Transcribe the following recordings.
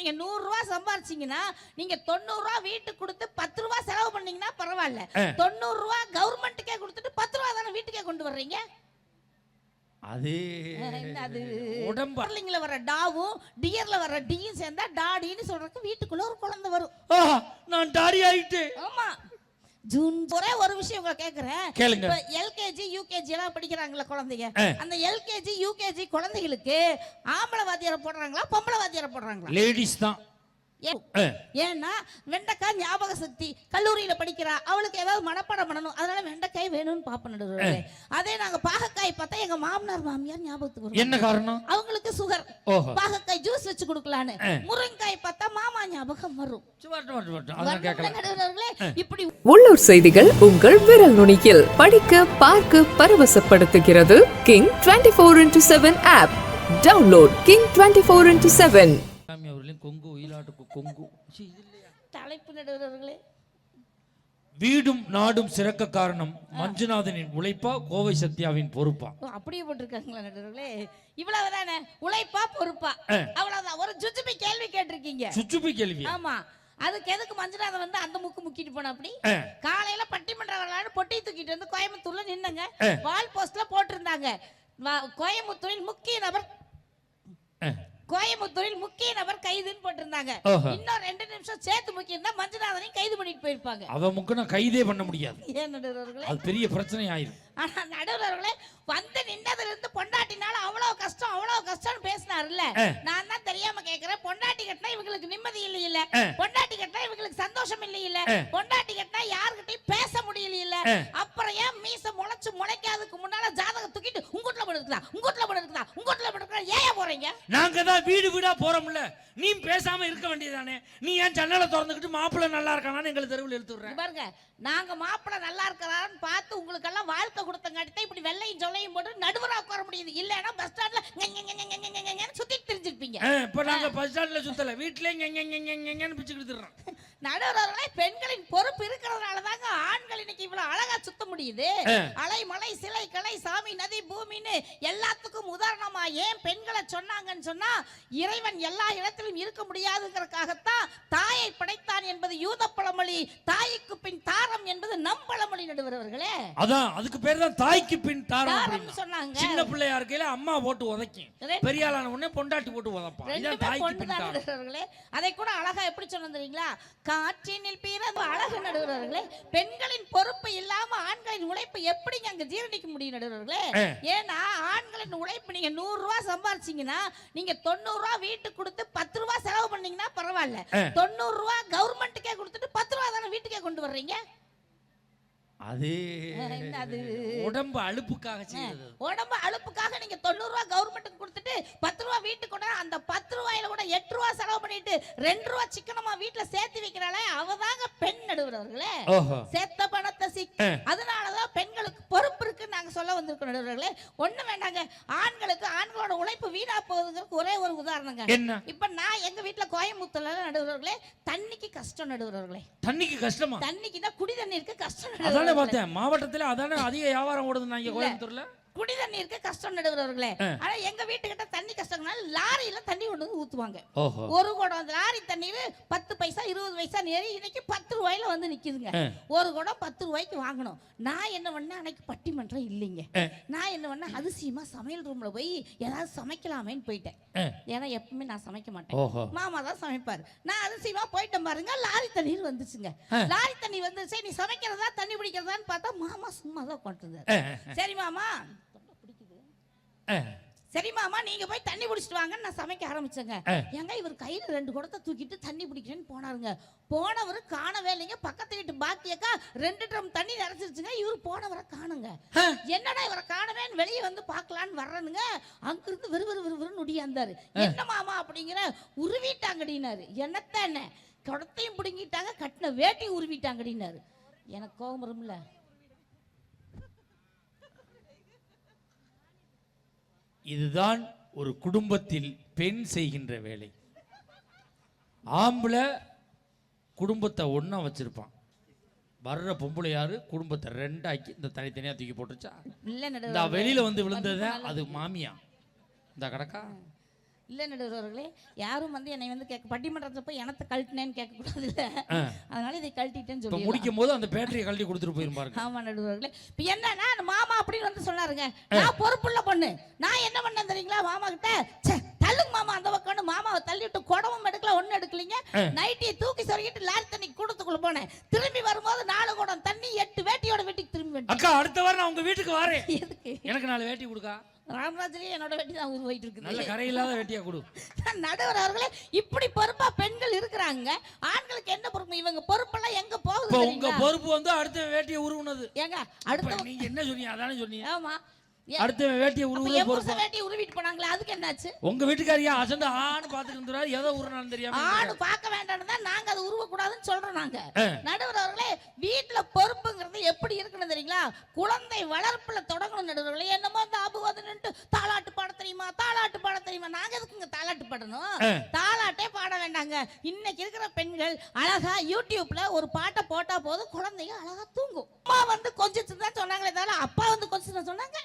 நீங்க நூறு ரூபா சம்பாரிச்சீங்கன்னா நீங்க தொண்ணூறு ரூபா வீட்டுக்கு கொடுத்து பத்து ரூபா செலவு பண்ணீங்கன்னா பரவாயில்ல. தொண்ணூறு ரூபா கவர்மெண்ட்டுக்கே கொடுத்துட்டு பத்து ரூபா தானே வீட்டுக்கே கொண்டு வர்றீங்க? அது அது உடம்பு. வர டாவும் டியர்ல வர டியும் சேர்ந்தா டாடின்னு சொல்றதுக்கு வீட்டுக்குள்ள ஒரு குழந்தை வரும். நான் டாடி ஆயிட்டேன். ஆமா. ஜூன் ஒரே ஒரு விஷயம் உங்களை கேக்குறேன். கேளுங்க. இப்ப எல்கேஜி யூகேஜி எல்லாம் படிக்கிறாங்களா குழந்தைங்க. அந்த எல்கேஜி யூகேஜி குழந்தைகளுக்கு ஆம்பளை வாத்தியாரை போடுறாங்களா பொம்பளை வாத்தியாரை போடுறாங்களா? லேடிஸ் தான். ஏன்னா வெண்டைக்காய் ஞாபக சக்தி. கல்லூரியில படிக்கிறா. அவளுக்கு ஏதாவது மனப்பாடம் பண்ணணும். அதனால வெண்டைக்காய் வேணும்னு பாப்ப நடுவுல அதே நாங்க பாகக்காய் பார்த்தா எங்க மாமனார் மாமியார் ஞாபகத்துக்கு வரும் என்ன காரணம்? அவங்களுக்கு சுகர் பாகக்காய் ஜூஸ் வச்சு கொடுக்கலான்னு. ஆ. முருங்காய் பார்த்தா மாமா ஞாபகம் வரும். இப்படி உள்ளூர் செய்திகள் உங்கள் விரல் நுனியில் படிக்க பார்க்க பரவசப்படுத்துகிறது. King twenty four into seven app download king twenty four into seven Kongu ஒயிலாட்டுக்கு Kongu. சீ, இது இல்லையா? தலைப்பு நடுவர்களே வீடும் நாடும் சிறக்க காரணம் மஞ்சுநாதனின் உழைப்பா கோவை சத்யாவின் பொறுப்பா? ஓ, அப்படியே போட்டிருக்காங்களா நடுவர்களே? இவ்வளவுதானே? உழைப்பா பொறுப்பா? ஆ. அவ்வளவுதான். ஒரு ஜுஜுபி கேள்வி கேட்டிருக்கீங்க. சுச்சுப்பி கேள்வி. ஆமா. அதுக்கு எதுக்கு மஞ்சுநாதன் வந்து அந்த முக்கு முக்கிட்டு போன அப்படி? ஆ, காலையில பட்டிமன்றம் வரலான்னு பொட்டி தூக்கிட்டு வந்து கோயம்புத்தூர்ல நின்னுங்க. ஆ. வால் போஸ்ட்ல போட்டிருந்தாங்க. வா- கோயம்புத்தூரில் முக்கிய நபர். ஆ. கோயம்புத்தூரில் முக்கிய நபர் கைதுன்னு போட்டிருந்தாங்க. இன்னும் ரெண்டு நிமிஷம் சேர்த்து முக்கியிருந்தா மஞ்சுநாதனையும் கைது பண்ணிட்டு போயிருப்பாங்க. அவ முக்குனா கைதே பண்ண முடியாது. ஏன் அது பெரிய பிரச்சனை ஆயிரும் ஆனா நடுவர்களே வந்து நின்னதுல இருந்து பொண்டாட்டினால அவ்வளவு கஷ்டம் அவ்வளவு கஷ்டம்னு பேசினாருல்ல. ஆ. நான் தான் தெரியாம கேக்குறேன். பொண்டாட்டி கட்டினா இவங்களுக்கு நிம்மதி இல்ல இல்ல. பொண்டாட்டி கட்டினா இவங்களுக்கு சந்தோஷம் இல்ல இல்ல. பொண்டாட்டி கட்டினா யாருக்கிட்டையும் பேச முடியல இல்ல. அப்புறம் ஏன் மீச முளைச்சு முளைக்காததுக்கு முன்னால ஜாதகம் தூக்கிட்டு உங்கூட்ல போட இருக்குதா? உங்கூட்ல போட இருக்குதா? உங்கூட்ல போட இருக்குதா? ஏன் போறீங்க? நாங்க தான் வீடு வீடா போறோம்ல. நீ பேசாம இருக்க வேண்டியதானே நீ ஏன் ஜன்னலை திறந்துக்கிட்டு மாப்பிள்ளை நல்லா இருக்கானான்னு எங்களை தெருவில் விடுற? பாருங்க. நாங்க மாப்பிள்ளை நல்லா இருக்கிறான்னு பார்த்து உங்களுக்கு எல்லாம் வாழ்க்கை கொடுத்தங்காட்டி தான் இப்படி வெள்ளையும் சொல்லையும் போட்டு நடுவரா உட்கார முடியுது. இல்லைன்னா பஸ் ஸ்டாண்ட்ல சுத்திட்டு தெரிஞ்சிருப்பீங்க. இப்ப நாங்க பஸ் ஸ்டாண்ட்ல சுத்தல. வீட்லயே எங்கன்னு பிச்சுக்கிட்டு திரிறோம். நடுவர்களே பெண்களின் பொறுப்பு இருக்கிறதுனால தாங்க ஆண்கள் இன்னைக்கு இவ்வளவு அழகா சுத்த முடியுது. அலை மலை சிலை கலை சாமி நதி பூமின்னு எல்லாத்துக்கும் உதாரணமா ஏன் பெண்களை சொன்னாங்கன்னு சொன்னா இறைவன் எல்லா இடத்திலும் இருக்க முடியாதுங்கிறதுக்காகத்தான் தாயை படைத்தான் என்பது யூத பழமொழி தாய்க்கு பின் தாரம் என்பது நம் பழமொழி நடுவர்களே அதான் அதுக்கு பேர் தான் தாய்க்கு பின் தாரம். சொன்னாங்க. சின்ன பிள்ளையா இருக்கையில அம்மா போட்டு உதைக்கும். பெரியாளான உடனே பொண்டாட்டி போட்டு உதைப்பான். இதான் தாய்க்கு பின் தாரம். அதை கூட அழகா எப்படி சொன்னது தெரியுங்களா? காற்றினில் பிறந்த அழகு நடுவர்களே பெண்களின் பொறுப்பு இல்லாம ஆண்களின் உழைப்பு எப்படிங்க அங்க ஜீரணிக்க முடியும் நடுவர்களே. ஏன்னா ஆண்களின் உழைப்பு நீங்க நூறு ரூபாய் சம்பாரிச்சீங்கன்னா நீங்க தொண்ணூறு ரூபாய் வீட்டுக்கு கொடுத்து பத்து ரூபாய் செலவு பண்ணீங்கன்னா பரவாயில்ல. தொண்ணூறு ரூபாய் கவர்மெண்ட்டுக்கே கொடுத்துட்டு பத்து ரூபாய் தானே வீட்டுக்கே கொண்டு வர்றீங்க? அது? உடம்பு அலுப்புக்காக செய்யறது உடம்பு அலுப்புக்காக நீங்க தொண்ணூறு ரூபாய் கவர்மெண்ட்டுக்கு கொடுத்துட்டு பத்து ரூபாய் வீட்டுக்கு கொண்டு அந்த பத்து ரூபாயில கூட எட்டு ரூபாய் செலவு பண்ணிட்டு ரெண்டு ரூபாய் சிக்கனமா வீட்டுல சேர்த்து வைக்கிறாளே அவதாங்க பெண் நடுவர்களே. பணத்தை. அதனாலதான் பெண்களுக்கு பொறுப்பு இருக்குன்னு நாங்க சொல்ல வந்திருக்கோம் நடுவர்களே. ஒண்ணு வேண்டாங்க. ஆண்களுக்கு ஆண்களோட உழைப்பு வீணா போகுதுங்கிறதுக்கு ஒரே ஒரு உதாரணங்க. இப்ப நான் எங்க வீட்டுல கோயம்புத்தூர்ல நடுவர்களே. தண்ணிக்கு கஷ்டம் நடுவர்களே. தண்ணிக்கு கஷ்டமா? தண்ணிக்குன்னா குடி தண்ணீருக்கு கஷ்டம் அதானே பார்த்தேன்? மாவட்டத்துல அதானே அதிக வியாபாரம் ஓடுது நான் இங்க கோயம்புத்தூர்ல? குடி தண்ணீருக்கு கஷ்டம் நடுவர்களே ஆ. ஆனா எங்க வீட்டுக்கிட்ட தண்ணி கஷ்டம்னால லாரியில தண்ணி கொண்டு வந்து ஊத்துவாங்க. ஒரு குடம் லாரி தண்ணீர் பத்து பைசா இருபது பைசா நேரி இன்னைக்கு பத்து ரூபாயில வந்து நிக்குதுங்க. ஒரு குடம் பத்து ரூபாய்க்கு வாங்கணும். நான் என்ன பண்ணேன்? அன்னைக்கு பட்டிமன்றம் இல்லைங்க. நான் என்ன பண்ணேன்? அதிசயமா சமையல் ரூம்ல போய் ஏதாவது சமைக்கலாமேன்னு போயிட்டேன். ஏன்னா எப்பவுமே நான் சமைக்க மாட்டேன். மாமா தான் சமைப்பாரு. நான் அதிசயமா போயிட்டேன் பாருங்க லாரி தண்ணீர் வந்துச்சுங்க. லாரி தண்ணி வந்துச்சு நீ சமைக்கிறதா பிடிக்கிறதான்னு பார்த்தா மாமா சும்மா தான் உட்காந்துருந்தாரு ஆ, சரி மாமா. சரி மாமா நீங்க போய் தண்ணி பிடிச்சிட்டு வாங்கன்னு நான் சமைக்க ஆரம்பிச்சேங்க. ஆ. ஏங்க இவர் கையில ரெண்டு குடத்தை தூக்கிட்டு தண்ணி பிடிக்கிறேன்னு போனாருங்க. போனவர் காணவே இல்லைங்க. பக்கத்து வீட்டு பாக்கியக்கா ரெண்டு ட்ரம் தண்ணி நிறைச்சிருச்சுங்க இவர் போனவரை காணுங்க. என்னடா இவரை காணவேன்னு வெளியே வந்து பார்க்கலான்னு வர்றனுங்க. அங்கிருந்து விறு விறு விறு விறுன்னு ஒடியாந்தாரு என்ன மாமா அப்படிங்கிற உருவிட்டாங்கடினாரு என்னத்த என்ன? குடத்தையும் பிடுங்கிட்டாங்க கட்டின வேட்டையும் உருவிட்டாங்கடினாரு எனக்கு கோபம் வரும்ல. இதுதான் ஒரு குடும்பத்தில் பெண் செய்கின்ற வேலை. ஆம்பளை குடும்பத்தை ஒண்ணா வச்சிருப்பான். வர்ற பொம்பளை யாரு? குடும்பத்தை ரெண்டாக்கி இந்த தனித்தனியா தூக்கி போட்டுச்சா இல்ல இந்த வெளியில வந்து விழுந்தது அது மாமியா இந்த கடக்கா? இல்ல நடுவர்களே யாரும் வந்து என்னை வந்து கேட்க பட்டிமன்றத்தை போய் எனத்தை கழட்டினேன்னு கேட்க கூடாது இல்ல அதனால இதை கழட்டிட்டேன்னு சொல்லி முடிக்கும் போது அந்த பேட்டரியை கழட்டி கொடுத்துட்டு போயிருப்பாருங்க ஆமா நடுவர்களே. இப்ப என்னன்னா மாமா அப்படின்னு வந்து சொன்னாருங்க. நான் பொறுப்புள்ள பொண்ணு. நான் என்ன பண்ணேன் தெரியுங்களா மாமா கிட்ட? தள்ளுங்க மாமா அந்த பக்கம்னு மாமாவை தள்ளி விட்டு குடமும் எடுக்கல ஒண்ணும் எடுக்கலீங்க. நைட்டியை தூக்கி சொருகிட்டு லாரி தண்ணி கூடத்துக்குள்ள போனேன். திரும்பி வரும்போது நாலு குடம் தண்ணி எட்டு வேட்டியோட வீட்டுக்கு திரும்பி அக்கா அடுத்த வாரம் நான் உங்க வீட்டுக்கு வரேன். எதுக்கு? எனக்கு நாலு வேட்டி கொடுக்கா. ராமராஜ்லயே என்னோட வேட்டி தான் உருவாயிட்டு இருக்குது. நல்ல கரையில்லாத வேட்டியா கொடு. நடுவர் அவர்களே இப்படி பொறுப்பா பெண்கள் இருக்கிறாங்க. ஆண்களுக்கு என்ன பொறுப்பு? இவங்க பொறுப்பெல்லாம் எங்க போகுது உங்க? பொறுப்பு வந்து அடுத்த வேட்டியை உருவுனது. ஏங்க அடுத்த நீங்க என்ன சொன்னீங்க? அதானே சொன்னீங்க. ஆமா. அடுத்த வேட்டியை புருஷன் வேட்டியை உருவிட்டு போனாங்களே அதுக்கு என்னாச்சு? உங்க வீட்டுக்காரியா அசந்து ஆணு பாத்துட்டு இருந்தாரு எதை உருனாலும் தெரியாம ஆணு பார்க்க வேண்டாம்னு தான் நாங்க அதை உருவ கூடாதுன்னு சொல்றோம் நாங்க. நடுவர் அவர்களே வீட்டுல பொறுப்புங்கிறது எப்படி இருக்கணும் தெரியுங்களா? குழந்தை வளர்ப்புல தொடங்கணும் நடுவர்களே. என்னமோ அந்த அபுவது நின்று தாலாட்டு பாட தெரியுமா? தாலாட்டு பாட தெரியுமா? நாங்க எதுக்குங்க தாலாட்டு பாடணும்? ஆ. தாலாட்டே பாட வேண்டாங்க. இன்னைக்கு இருக்கிற பெண்கள் அழகா யூடியூப்ல ஒரு பாட்டை போட்டா போதும் குழந்தைங்க அழகா தூங்கும். அம்மா வந்து கொஞ்சம் தான் சொன்னாங்களே தவிர அப்பா வந்து கொஞ்சம் சொன்னாங்க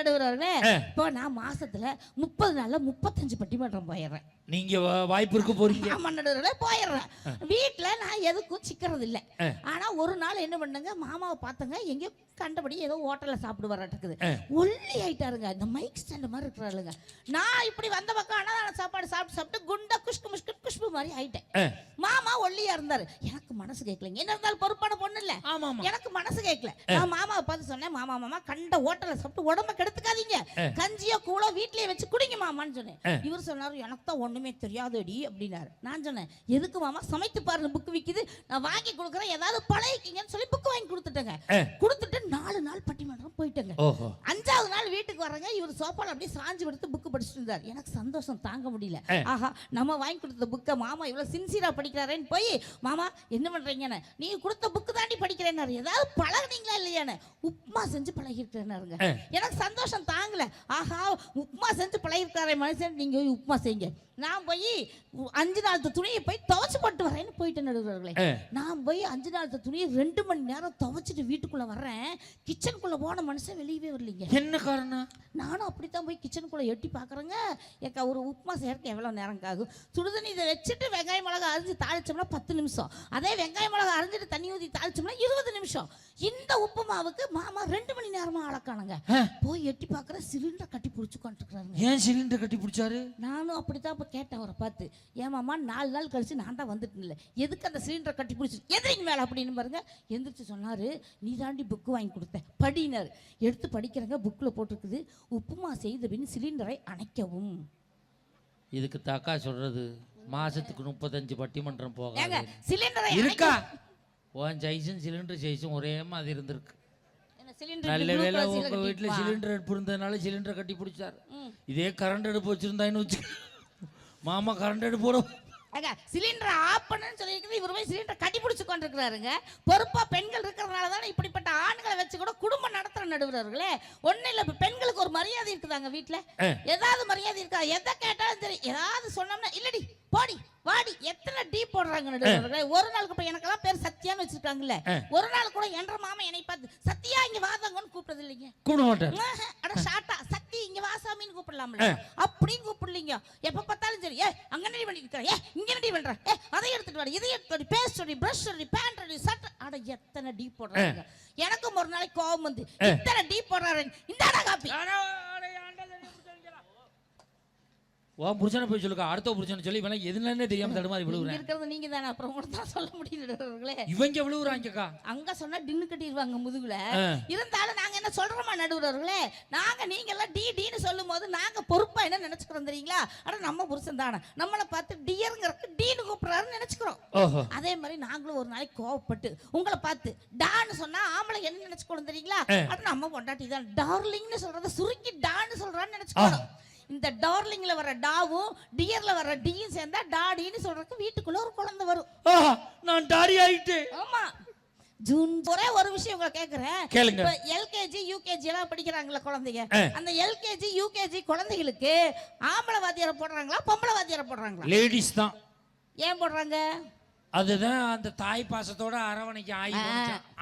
நடுவர்களே ஆ. இப்போ நான் மாசத்துல முப்பது நாள்ல முப்பத்தஞ்சு பட்டிமன்றம் போயிடுறேன் நீங்க வாய்ப்பு இருக்கு போறீங்க. ஆமா நடுவர்களே போயிடுறேன். வீட்டுல நான் எதுக்கும் சிக்கிறது இல்ல. ஆனா ஒரு நாள் என்ன பண்ணுங்க மாமாவை பார்த்தங்க எங்கேயோ கண்டபடி ஏதோ ஹோட்டல்ல சாப்பிடு வரட்டுக்குது. ஒல்லி ஆயிட்டாருங்க. இந்த மைக் ஸ்டாண்ட் மாதிரி இருக்கிறாளுங்க. நான் இப்படி வந்த பக்கம் அன்னதான சாப்பாடு சாப்பிட்டு சாப்பிட்டு குண்டா குஷ்கு முஷ்கு குஷ்பு மாதிரி ஆயிட்டேன். மாமா ஒல்லியா இருந்தாரு. எனக்கு மனசு கேட்கலைங்க என்ன இருந்தாலும் பொறுப்பான பொண்ணு இல்ல. எனக்கு மனசு கேட்கல நான் மாமாவை பார்த்து சொன்னேன் மாமா மாமா கண்ட ஹோட்டல்ல சாப்பிட்டு உடம்ப கெடுத்துக்காதீங்க. கஞ்சியோ கூழோ வீட்லயே வச்சு குடிங்க மாமான்னு சொன்னேன். இவர் சொன்னாரு எனக்கு தான் ஒண்ணுமே தெரியாதடி அப்படின்னாரு. நான் சொன்னேன் எதுக்கு மாமா? சமைத்து பாருங்க புக் விக்குது. நான் வாங்கி கொடுக்குறேன். ஏதாவது பழகிக்கிங்கன்னு சொல்லி புக் வாங்கி கொடுத்துட்டேங்க. கொடுத்துட்டு நாலு நாள் பட்டிமன்றம் போயிட்டேங்க. அஞ்சாவது நாள் வீட்டுக்கு வரங்க இவர் சோஃபால அப்படியே சாஞ்சு படுத்து புக் படிச்சுட்டு இருந்தார். எனக்கு சந்தோஷம் தாங்க முடியல. ஆஹா நம்ம வாங்கி கொடுத்த புக்கை மாமா இவ்வளவு சின்சியரா படிக்கிறாரேன்னு போய் மாமா என்ன பண்றீங்கன்னு? நீங்க கொடுத்த புக்கு தாண்டி படிக்கிறேன்னாரு. ஏதாவது பழகுனீங்களா இல்லையான்னு? உப்புமா செஞ்சு பழகிருக்கிறேன்னாருங்க எனக்கு சந்தோஷம் தாங்கல. ஆஹா உப்புமா செஞ்சு பழகிருக்காரே மனுஷன். நீங்க போய் உப்புமா செய்யுங்க. நான் போய் அஞ்சு நாள் துணியை போய் துவைச்சு போட்டு வரேன்னு போயிட்டு நடுவர்களே. நான் போய் அஞ்சு நாள் துணியை ரெண்டு மணி நேரம் துவைச்சிட்டு வீட்டுக்குள்ள வர்றேன். கிச்சனுக்குள்ள போன மனுஷன் வெளியவே வரலீங்க. என்ன காரணம்? நானும் அப்படித்தான் போய் கிச்சனுக்குள்ள எட்டி பார்க்குறேங்க ஏக்கா ஒரு உப்புமா செய்யறதுக்கு எவ்வளோ நேரம் ஆகும்? சுடுதண்ணி இதை வச்சுட்டு வெங்காய மிளகா அரிஞ்சு தாளிச்சோம்னா பத்து நிமிஷம். அதே வெங்காய மிளகா அரிஞ்சிட்டு தண்ணி ஊற்றி தாளிச்சோம்னா இருபது நிமிஷம். இந்த உப்புமாவுக்கு மாமா ரெண்டு மணி நேரமா அளக்கானுங்க போய் எட்டி பார்க்குற சிலிண்டர் கட்டி பிடிச்சி கொண்டுருக்குறாருங்க ஏன் சிலிண்டர் கட்டி பிடிச்சாரு? நானும் அப்படித்தான் கேட்டேன் அவரை பார்த்து ஏமாம்மா நாலு நாள் கழிச்சு நான் தான் வந்துட்டேன் இல்லை. எதுக்கு அந்த சிலிண்டரை கட்டி பிடிச்சி எதிரிங்க மேலே? அப்படின்னு பாருங்க. எந்திரிச்சு சொன்னாரு நீ தாண்டி புக்கு வாங்கி கொடுத்த படினார் எடுத்து படிக்கிறங்க புக்கில் போட்டிருக்குது. உப்புமா செய்த பின் சிலிண்டரை அணைக்கவும். இதுக்கு தாக்கா சொல்றது மாசத்துக்கு முப்பத்தஞ்சு பட்டிமன்றம் போகாது. சிலிண்டரை இருக்கா? உன் சைஸும் சிலிண்டர் சைஸும் ஒரே மாதிரி இருந்திருக்கு. நல்ல வேளை உங்க வீட்டுல சிலிண்டர் அடுப்பு இருந்ததுனால சிலிண்டர் கட்டி பிடிச்சாரு. இதே கரண்ட் அடுப்பு வச்சிருந்தாயின்னு வச்சு மாமா கரண்ட் அடுப்போட ஏங்க சிலிண்டரை ஆஃப் பண்ணுன்னு சொல்லியிருக்குது இவர் போய் சிலிண்டர் கட்டி பிடிச்சி கொண்டிருக்கிறாருங்க பொறுப்பா பெண்கள் இருக்கிறதுனால தானே இப்படிப்பட்ட ஆண்களை வச்சு கூட குடும்பம் நடத்துற நடுவர்களே. ஒன்றும் இல்லை இப்போ பெண்களுக்கு ஒரு மரியாதை இருக்குதாங்க வீட்டில் ஏதாவது மரியாதை இருக்கா? எதை கேட்டாலும் சரி ஏதாவது சொன்னோம்னா இல்லடி போடி வாடி எத்தனை டீ போடுறாங்க நடுவர்களே. ஒரு நாளுக்கு இப்போ எனக்கெல்லாம் பேர் சத்யான்னு வச்சிருக்காங்கல்ல. ஒரு நாள் கூட என்ற மாமா என்னை பார்த்து சத்யா இங்க வாதாங்கன்னு கூப்பிட்டது இல்லைங்க. கூப்பிட மாட்டார். ஆஹா, அட ஷார்ட்டா சக்தி இங்க வா சாமின்னு கூப்பிடலாம்ல. கூப்பிடலீங்க எப்ப பார்த்தாலும் சரி. ஏ அங்க நடி பண்ணி இருக்க? ஏ இங்க நடி பண்ற? ஏ அதை எடுத்துட்டு வாடி இதை எடுத்துட்டு வாடி. பேஸ்ட் சொல்லி பிரஷ் சொல்லி பேண்ட் சொல்லி சட்டை. அட எத்தனை டீ போடுறாங்க. எனக்கும் ஒரு நாளைக்கு கோவம் வந்து இத்தனை டீ போடுறாரு. இந்தாடா காப்பி உன் புருஷனை போய் சொல்லுக்கா அடுத்த புருஷனை சொல்லி இவன் எதுலன்னே தெரியாம தடுமாறி விழுவுறேன். இருக்கிறது நீங்க தானே அப்புறம் கூட தான் சொல்ல முடியலர்களே இவங்க விழுவுறாங்கக்கா? அங்க சொன்னா டின்னு கட்டிடுவாங்க முதுகுல. இருந்தாலும் நாங்க என்ன சொல்றோமா நடுவர்களே? நாங்க நீங்க எல்லாம் டி டின்னு சொல்லும் போது நாங்க பொறுப்பா என்ன நினைச்சுக்கிறோம் தெரியுங்களா? அட நம்ம புருஷன் தானே. நம்மளை பார்த்து டியருங்கிறதுக்கு டீன்னு கூப்பிடுறாருன்னு நினைச்சுக்கிறோம். அதே மாதிரி நாங்களும் ஒரு நாளைக்கு கோவப்பட்டு உங்களை பார்த்து டான்னு சொன்னா ஆம்பளை என்ன நினைச்சுக்கணும் தெரியுங்களா? அது நம்ம பொண்டாட்டி தான். டார்லிங்னு சொல்றத சுருக்கி டான்னு சொல்றான்னு நினைச்சுக்கணும். இந்த டார்லிங்ல வர டாவும் டியர்ல வர டியும் சேர்ந்தா டாடின்னு சொல்றதுக்கு வீட்டுக்குள்ள ஒரு குழந்தை வரும். நான் டாடி ஆயிட்டேன். ஆமா. ஜூன் ஒரே ஒரு விஷயம் உங்களை கேக்குறேன். கேளுங்க. இப்ப எல்கேஜி யூகேஜி எல்லாம் படிக்கிறாங்கல்ல குழந்தைங்க. அந்த எல்கேஜி யூகேஜி குழந்தைகளுக்கு ஆம்பளை வாத்தியாரை போடுறாங்களா பொம்பளை வாத்தியாரை போடுறாங்களா? லேடிஸ் தான். ஏன் போடுறாங்க? அதுதான் அந்த தாய் பாசத்தோட அரவணைக்கு ஆகி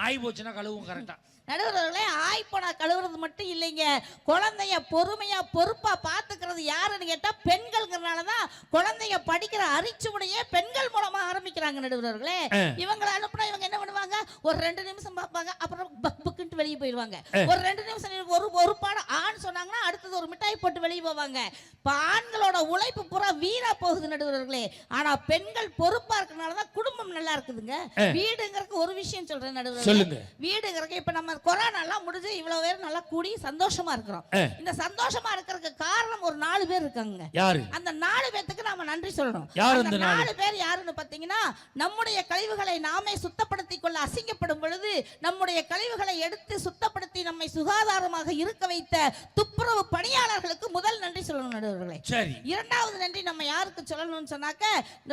ஆகி போச்சுன்னா கழுவும் கரெக்டா நடுவர்களே ஆய்ப்போனா கழுவுறது மட்டும் இல்லைங்க. குழந்தைய பொறுமையா பொறுப்பா பாத்துக்கிறது யாருன்னு கேட்டா பெண்கள்ங்கிறனால தான் குழந்தைய படிக்கிற அரிச்சுமுடையே பெண்கள் மூலமா ஆரம்பிக்கிறாங்க நடுவர்களே. இவங்களை அனுப்புனா இவங்க என்ன பண்ணுவாங்க? ஒரு ரெண்டு நிமிஷம் பார்ப்பாங்க அப்புறம் பக் பக்குன்ட்டு வெளியே போயிடுவாங்க. ஒரு ரெண்டு நிமிஷம் ஒரு ஒரு பாடம் ஆண் சொன்னாங்கன்னா அடுத்தது ஒரு மிட்டாய் போட்டு வெளியே போவாங்க. இப்ப ஆண்களோட உழைப்பு பூரா வீணா போகுது நடுவர்களே. ஆனா பெண்கள் பொறுப்பா இருக்கனால தான் குடும்பம் நல்லா இருக்குதுங்க. வீடுங்கிறதுக்கு ஒரு விஷயம் சொல்றேன் நடுவர்களே. வீடுங்கிறதுக்கு இப்ப நம்ம கொரோனா எல்லாம் முடிஞ்சு இவ்வளவு பேர் நல்லா கூடி சந்தோஷமா இருக்கிறோம். இந்த சந்தோஷமா இருக்கிறதுக்கு காரணம் ஒரு நாலு பேர் இருக்காங்க. யாரு? அந்த நாலு பேத்துக்கு நாம நன்றி சொல்லணும். அந்த நாலு? பேர் யாருன்னு பாத்தீங்கன்னா நம்முடைய கழிவுகளை நாமே சுத்தப்படுத்திக் கொள்ள அசிங்கப்படும் பொழுது நம்முடைய கழிவுகளை எடுத்து சுத்தப்படுத்தி நம்மை சுகாதாரமாக இருக்க வைத்த துப்புரவு பணியாளர்களுக்கு முதல் நன்றி சொல்லணும் நடுவர்களே சரி. இரண்டாவது நன்றி நம்ம யாருக்கு சொல்லணும்னு சொன்னாக்க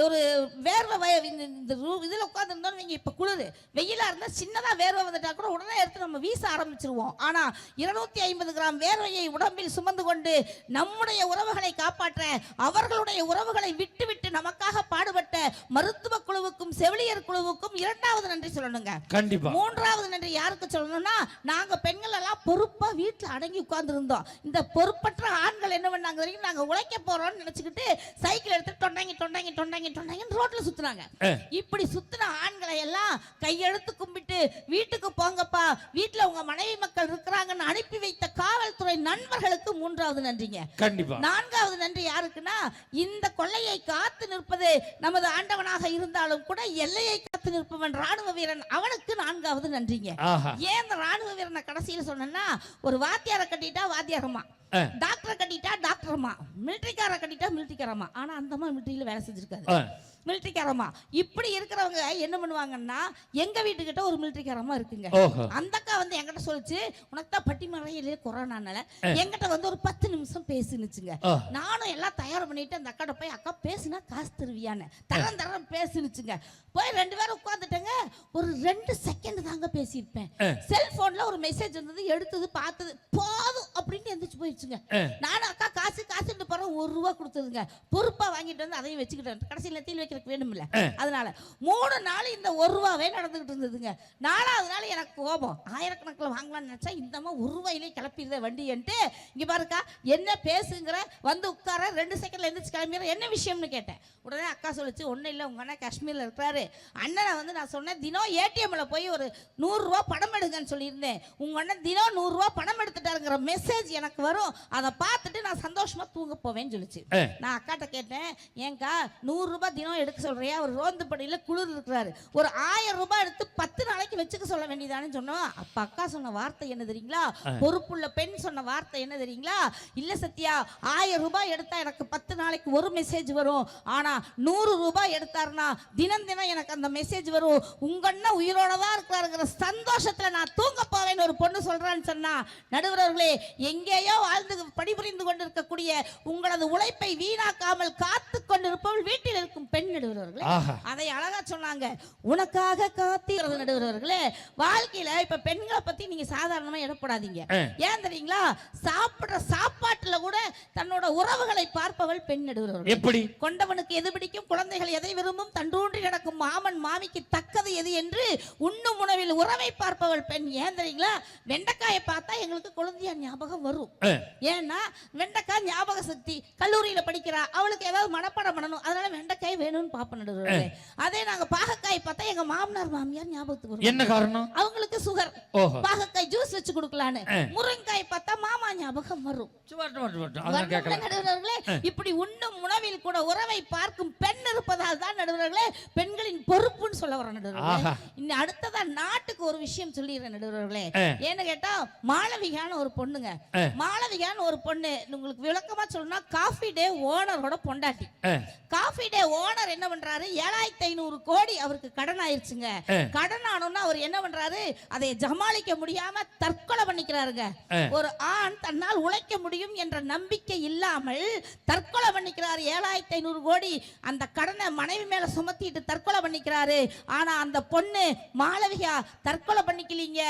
ஒரு வேர்வை இந்த இதுல உட்காந்துருந்தோம் நீங்க இப்ப குளிர். வெயிலா இருந்தா சின்னதா வேர்வை வந்துட்டா கூட உடனே எடுத்து நம்ம வீச ஆரம்பிச்சிருவோம். ஆனா இருநூத்தி ஐம்பது கிராம் வேர்வையை உடம்பில் சுமந்து கொண்டு நம்முடைய உறவுகளை காப்பாற்ற அவர்களுடைய உறவுகளை விட்டு விட்டு நமக்காக பாடுபட்ட மருத்துவ குழுவுக்கும் செவிலியர் குழுவுக்கும் இரண்டாவது நன்றி சொல்லணுங்க. கண்டிப்பா. மூன்றாவது நன்றி யாருக்கு சொல்லணும்னா நாங்க பெண்கள் எல்லாம் பொறுப்பா வீட்டுல அடங்கி உட்கார்ந்து இருந்தோம் இந்த பொறுப்பற்ற ஆண்கள் என்ன பண்ணாங்க தெரியும்? நாங்க உழைக்க போறோம்னு நினைச்சுக்கிட்டு சைக்கிள் எடுத்து தொண்டாங்கி தொண்டாங்கி தொண்டாங்கி தொண்டாங்கி ரோட்ல சுத்துனாங்க. ஆ. இப்படி சுத்தின ஆண்களை எல்லாம் கையெடுத்து கும்பிட்டு வீட்டுக்கு போங்கப்பா வீட்டுல உங்க மனைவி மக்கள் இருக்கிறாங்கன்னு அனுப்பி வைத்த காவல்துறை நண்பர்களுக்கு மூன்றாவது நன்றிங்க. கண்டிப்பா. நான்காவது நன்றி யாருக்குன்னா இந்த கொள்ளையை காத்து நிற்பது நமது ஆண்டவனாக இருந்தாலும் கூட எல்லையை காத்து நிற்பவன் ராணுவ வீரன் அவனுக்கு நான்காவது நன்றிங்க. ஏன் இந்த ராணுவ வீரனை கடைசியில் சொன்னேன்னா ஒரு வாத்தியாரை கட்டிட்டா வாத்தியாரம்மா ஆ. டாக்டரை கட்டிட்டா டாக்டர்மா மிலிட்டரிக்காரை கட்டிட்டா மிலிட்டரிக்காரம்மா. ஆனா அந்த அம்மா மிலிட்டரியில வேலை செஞ்சிருக்காரு ஆ. மிலிட்டரிக்காரம்மா இப்படி இருக்கிறவங்க என்ன பண்ணுவாங்கன்னா எங்க வீட்டுக்கிட்ட ஒரு மிலிட்டரிக்காரம்மா இருக்குங்க. அந்த அக்கா வந்து என்கிட்ட சொல்லுச்சு உனக்கு தான் பட்டி மறையிலே கொரோனானால என்கிட்ட வந்து ஒரு பத்து நிமிஷம் பேசுனுச்சுங்க. நானும் எல்லாம் தயார் பண்ணிட்டு அந்த அக்காட்ட போய் அக்கா பேசுனா காசு தருவியான்னு. தரம் தரம் பேசுனுச்சுங்க. போய் ரெண்டு பேரும் உட்காந்துட்டேங்க ஒரு ரெண்டு செகண்ட் தாங்க பேசியிருப்பேன். செல்போன்ல ஒரு மெசேஜ் வந்தது எடுத்தது பார்த்தது போதும் அப்படின்னு எந்திரிச்சு போயிடுச்சுங்க. நானும் அக்கா காசு காசுட்டு போறோம் ஒரு ரூபா கொடுத்ததுங்க. பொறுப்பா வாங்கிட்டு வந்து அதையும் வச்சுக்கிட்டேன். கடைசியில் நெத்தியில் வைக்கிறதுக்கு வேணும்ல அதனால மூணு நாள் இந்த ஒரு ரூபாவே நடந்துகிட்டு இருந்ததுங்க. நாலாவது நாள் எனக்கு கோபம். ஆயிரக்கணக்கில் வாங்கலாம்னு நினைச்சா இந்த ஒரு ரூபாயிலே கிளப்பிடுத வண்டின்ட்டு இங்க பாருக்கா என்ன பேசுங்கிற வந்து உட்கார ரெண்டு செகண்ட்ல எந்திரிச்சு கிளம்பிடுற என்ன விஷயம்னு கேட்டேன். உடனே அக்கா சொல்லுச்சு ஒன்றும் இல்லை உங்க அண்ணன் காஷ்மீர்ல இருக்கிறாரு அண்ணனை வந்து நான் சொன்னேன் தினம் ஏடிஎம்ல போய் ஒரு நூறுரூவா பணம் எடுங்கன்னு சொல்லியிருந்தேன். உங்க அண்ணன் தினம் நூறுரூவா பணம் எடுத்துட்டாருங்கிற மெசேஜ் எனக்கு வரும். அதை பார்த்துட்டு நான் சந்தோஷமா தூங்க போவேன்னு சொல்லுச்சு. நான் அக்காட்ட கேட்டேன் ஏங்கா நூறு ரூபாய் தினம் எடுக்க சொல்றியா? ஒரு ரோந்து படியில குளிர் இருக்கிறாரு. ஒரு ஆயிரம் ரூபாய் எடுத்து பத்து நாளைக்கு வச்சுக்க சொல்ல வேண்டியதானே சொன்னோம். அப்ப அக்கா சொன்ன வார்த்தை என்ன தெரியுங்களா? பொறுப்புள்ள பெண் சொன்ன வார்த்தை என்ன தெரியுங்களா? இல்ல சத்யா ஆயிரம் ரூபாய் எடுத்தா எனக்கு பத்து நாளைக்கு ஒரு மெசேஜ் வரும். ஆனா நூறு ரூபாய் எடுத்தாருன்னா தினம் தினம் எனக்கு அந்த மெசேஜ் வரும். உங்க அண்ணன் உயிரோட தான் இருக்கிறாருங்கிற சந்தோஷத்துல நான் தூங்க போவேன்னு ஒரு பொண்ணு சொல்றான்னு சொன்னா நடுவர்களே எங்கேயோ வாழ்ந்து பணிபுரிந்து கொண்டிருக்கக்கூடிய உங்களது உழைப்பை வீணாக்காமல் காத்து கொண்டிருப்பவள் வீட்டில் இருக்கும் பெண் நடுவர்களே. அதை அழகா சொன்னாங்க. உனக்காக காத்திருந்த நடுவர்களே. வாழ்க்கையில இப்ப பெண்களை பத்தி நீங்க சாதாரணமா இடப்படாதீங்க ஆ. ஏன் தெரியுங்களா? சாப்பிடுற சாப்பாட்டுல கூட தன்னோட உறவுகளை பார்ப்பவள் பெண் நடுவர்கள். எப்படி? கொண்டவனுக்கு எது பிடிக்கும்? குழந்தைகள் எதை விரும்பும்? தன்றூன்றி நடக்கும் மாமன் மாமிக்கு தக்கது எது என்று உண்ணும் உணவில் உறவை பார்ப்பவள் பெண். ஏன் தெரியுங்களா? வெண்டைக்காயை பார்த்தா எங்களுக்கு குழந்தையா ஞாபகம் வரும். ஏன்னா வெண்டைக்காய் ஞாபக சக்தி கல்லூரியில படிக்கிறா அவளுக்கு ஏதாவது மனப்பாடம் பண்ணணும் அதனால வெண்டைக்காய் வேணும்னு பாப்ப நடுவர்களே அதே நாங்க பாகக்காய் பார்த்தா எங்க மாமனார் மாமியார் ஞாபகத்துக்கு என்ன காரணம்? அவங்களுக்கு சுகர் பாகக்காய் ஜூஸ் வச்சு கொடுக்கலான்னு. முருங்காய் பார்த்தா மாமா ஞாபகம் வரும். நடுவர்களே இப்படி உண்ணும் உணவில் கூட உறவை பார்க்கும் பெண் இருப்பதால் தான் நடுவர்களே பெண்களின் பொறுப்புன்னு சொல்ல வர நடுவர்களே. இன்னும் அடுத்ததா நாட்டுக்கு ஒரு விஷயம் சொல்லிடுறேன் நடுவர்களே. ஏன்னு கேட்டா மாளவிகான்னு ஒரு பொண்ணுங்க. மாளவிகான்னு ஒரு பொண்ணு உங்களுக்கு விளக்கமா சொல்லணும்னா காஃபி டே ஓனரோட பொண்டாட்டி. காஃபி டே ஓனர் என்ன பண்றாரு? ஏழாயிரத்தி ஐநூறு கோடி அவருக்கு கடன் ஆயிருச்சுங்க. கடன் ஆனோம்னா அவர் என்ன பண்றாரு? அதை ஜமாளிக்க முடியாம தற்கொலை பண்ணிக்கிறாருங்க. ஒரு ஆண் தன்னால் உழைக்க முடியும் என்ற நம்பிக்கை இல்லாமல் தற்கொலை பண்ணிக்கிறாரு. ஏழாயிரத்தி ஐநூறு கோடி அந்த கடனை மனைவி மேல சுமத்திட்டு தற்கொலை பண்ணிக்கிறாரு. ஆனா அந்த பொண்ணு மாளவிகா தற்கொலை பண்ணிக்கலீங்க.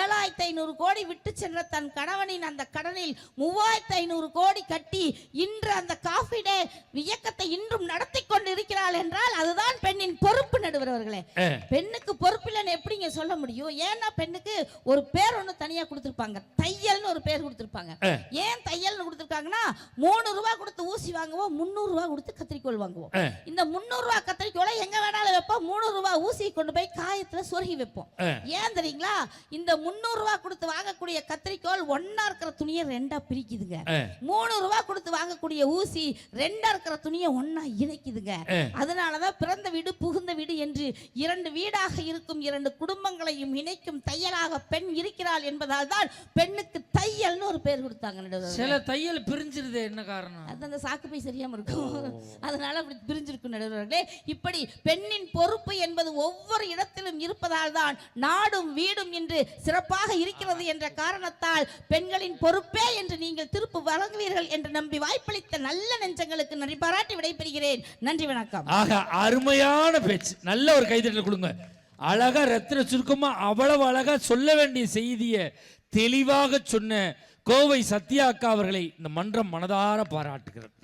ஏழாயிரத்தி ஐநூறு கோடி விட்டு சென்ற தன் கணவனின் அந்த கடனில் மூவாயிரத்தி ஐநூறு கோடி கட்டி இன்று அந்த காஃபி டே இயக்கத்தை இன்றும் நடத்தி கொண்டு இருக்கிறாள் என்றால் அதுதான் பெண் பெண்ணின் பொறுப்பு நடுவர் அவர்களே. பெண்ணுக்கு பொறுப்பு இல்லைன்னு எப்படிங்க சொல்ல முடியும் ஏன்னா பெண்ணுக்கு ஒரு பேர் ஒண்ணு தனியா கொடுத்திருப்பாங்க தையல்னு ஒரு பேர் கொடுத்திருப்பாங்க. ஏன் தையல்னு கொடுத்திருக்காங்கன்னா மூணு ரூபாய் கொடுத்து ஊசி வாங்குவோம் முந்நூறு ரூபாய் கொடுத்து கத்திரிக்கோல் வாங்குவோம். இந்த முந்நூறு ரூபாய் கத்திரிக்கோலை எங்க வேணாலும் வைப்போம் மூணு ரூபாய் ஊசி கொண்டு போய் காயத்துல சொருகி வைப்போம். ஏன் தெரியுங்களா இந்த முந்நூறு ரூபாய் கொடுத்து வாங்கக்கூடிய கத்திரிக்கோல் ஒண்ணா இருக்கிற துணியை ரெண்டா பிரிக்குதுங்க. மூணு ரூபாய் கொடுத்து வாங்கக்கூடிய ஊசி ரெண்டா இருக்கிற துணியை ஒண்ணா இணைக்குதுங்க. அதனாலதான் பிறந்த வீடு புகுந்த வீடு என்று இரண்டு வீடாக இருக்கும் இரண்டு குடும்பங்களையும் இணைக்கும் தையலாக பெண் இருக்கிறாள் என்பதால் தான் பெண்ணுக்கு தையல்னு ஒரு பேர் கொடுத்தாங்க. சில தையல் பிரிஞ்சிருது என்ன காரணம்? அது அந்த சாக்கு பை சரியாம இருக்கும். அதனால அப்படி பிரிஞ்சிருக்கும் நடுவர்களே இப்படி பெண்ணின் பொறுப்பு என்பது ஒவ்வொரு இடத்திலும் இருப்பதால் தான் நாடும் வீடும் என்று சிறப்பாக இருக்கிறது என்ற காரணத்தால் பெண்களின் பொறுப்பே என்று நீங்கள் திருப்பு வழங்குவீர்கள் என்று நம்பி வாய்ப்பளித்த நல்ல நெஞ்சங்களுக்கு நன்றி. பாராட்டி விடைபெறுகிறேன். நன்றி வணக்கம். ஆக அருமையான பேச்சு. நல்ல ஒரு கைதட்டல் கொடுங்க. அழகா ரத்தின சுருக்கமா அவ்வளவு அழகா சொல்ல வேண்டிய செய்தியை தெளிவாக சொன்ன கோவை சத்யா அக்கா அவர்களை இந்த மன்றம் மனதார பாராட்டுகிறது.